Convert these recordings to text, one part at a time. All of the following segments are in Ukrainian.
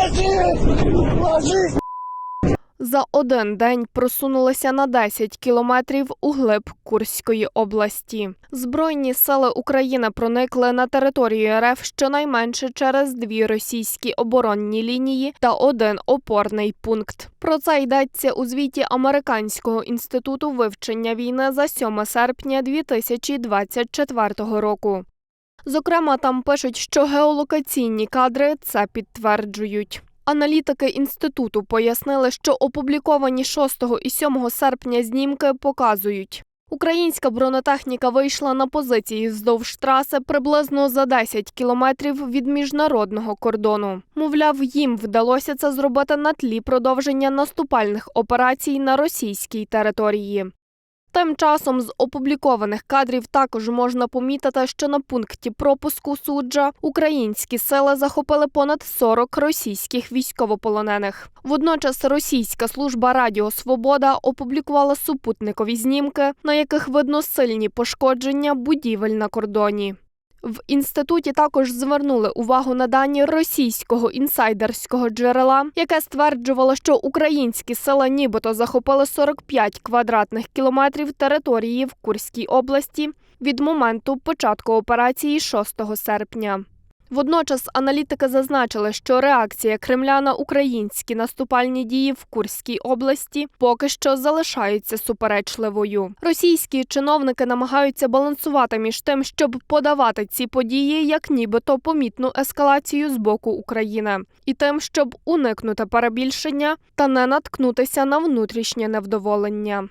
Ложись! За один день просунулися на 10 кілометрів у глиб Курської області. Збройні сили України проникли на територію РФ щонайменше через дві російські оборонні лінії та один опорний пункт. Про це йдеться у звіті Американського інституту вивчення війни за 7 серпня 2024 року. Зокрема, там пишуть, що геолокаційні кадри це підтверджують. Аналітики інституту пояснили, що опубліковані 6 і 7 серпня знімки показують. Українська бронетехніка вийшла на позиції вздовж траси приблизно за 10 кілометрів від міжнародного кордону. Мовляв, їм вдалося це зробити на тлі продовження наступальних операцій на російській території. Тим часом з опублікованих кадрів також можна помітити, що на пункті пропуску суджа українські сили захопили понад 40 російських військовополонених. Водночас російська служба Радіо Свобода опублікувала супутникові знімки, на яких видно сильні пошкодження будівель на кордоні. В інституті також звернули увагу на дані російського інсайдерського джерела, яке стверджувало, що українські села нібито захопили 45 квадратних кілометрів території в Курській області від моменту початку операції 6 серпня. Водночас аналітики зазначили, що реакція Кремля на українські наступальні дії в Курській області поки що залишається суперечливою. Російські чиновники намагаються балансувати між тим, щоб подавати ці події як нібито помітну ескалацію з боку України, і тим, щоб уникнути перебільшення та не наткнутися на внутрішнє невдоволення.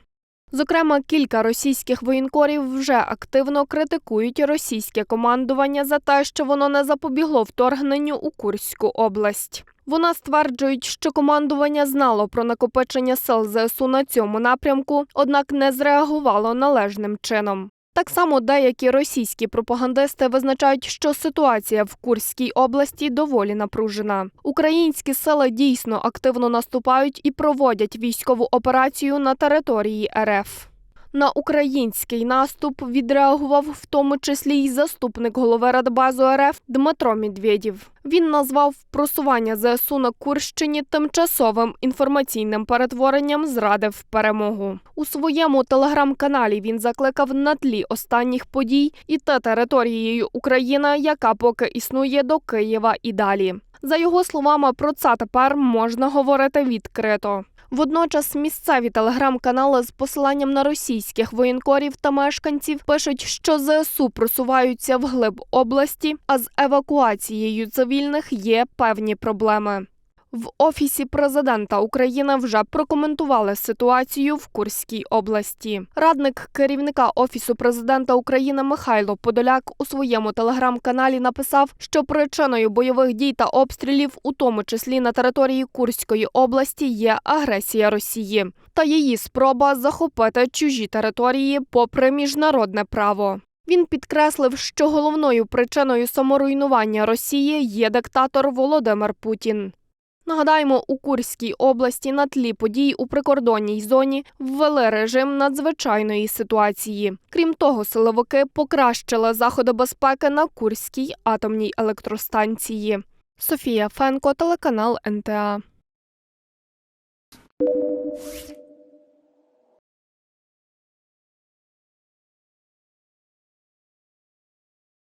Зокрема, кілька російських воєнкорів вже активно критикують російське командування за те, що воно не запобігло вторгненню у Курську область. Вона стверджують, що командування знало про накопичення сил ЗСУ на цьому напрямку, однак не зреагувало належним чином. Так само деякі російські пропагандисти визначають, що ситуація в Курській області доволі напружена. Українські сили дійсно активно наступають і проводять військову операцію на території РФ. На український наступ відреагував в тому числі й заступник голови Радбазу РФ Дмитро Медведєв. Він назвав просування ЗСУ на Курщині тимчасовим інформаційним перетворенням зради в перемогу. У своєму телеграм-каналі він закликав на тлі останніх подій іти територією України, яка поки існує до Києва і далі. За його словами, про це тепер можна говорити відкрито. Водночас місцеві телеграм-канали з посиланням на російських воєнкорів та мешканців пишуть, що ЗСУ просуваються вглиб області, а з евакуацією цивільних є певні проблеми. В офісі президента України вже прокоментували ситуацію в Курській області. Радник керівника офісу президента України Михайло Подоляк у своєму телеграм-каналі написав, що причиною бойових дій та обстрілів, у тому числі на території Курської області, є агресія Росії та її спроба захопити чужі території попри міжнародне право. Він підкреслив, що головною причиною саморуйнування Росії є диктатор Володимир Путін. Нагадаємо, у Курській області на тлі подій у прикордонній зоні ввели режим надзвичайної ситуації. Крім того, силовики покращили заходи безпеки на Курській атомній електростанції. Софія Фенко, телеканал НТА.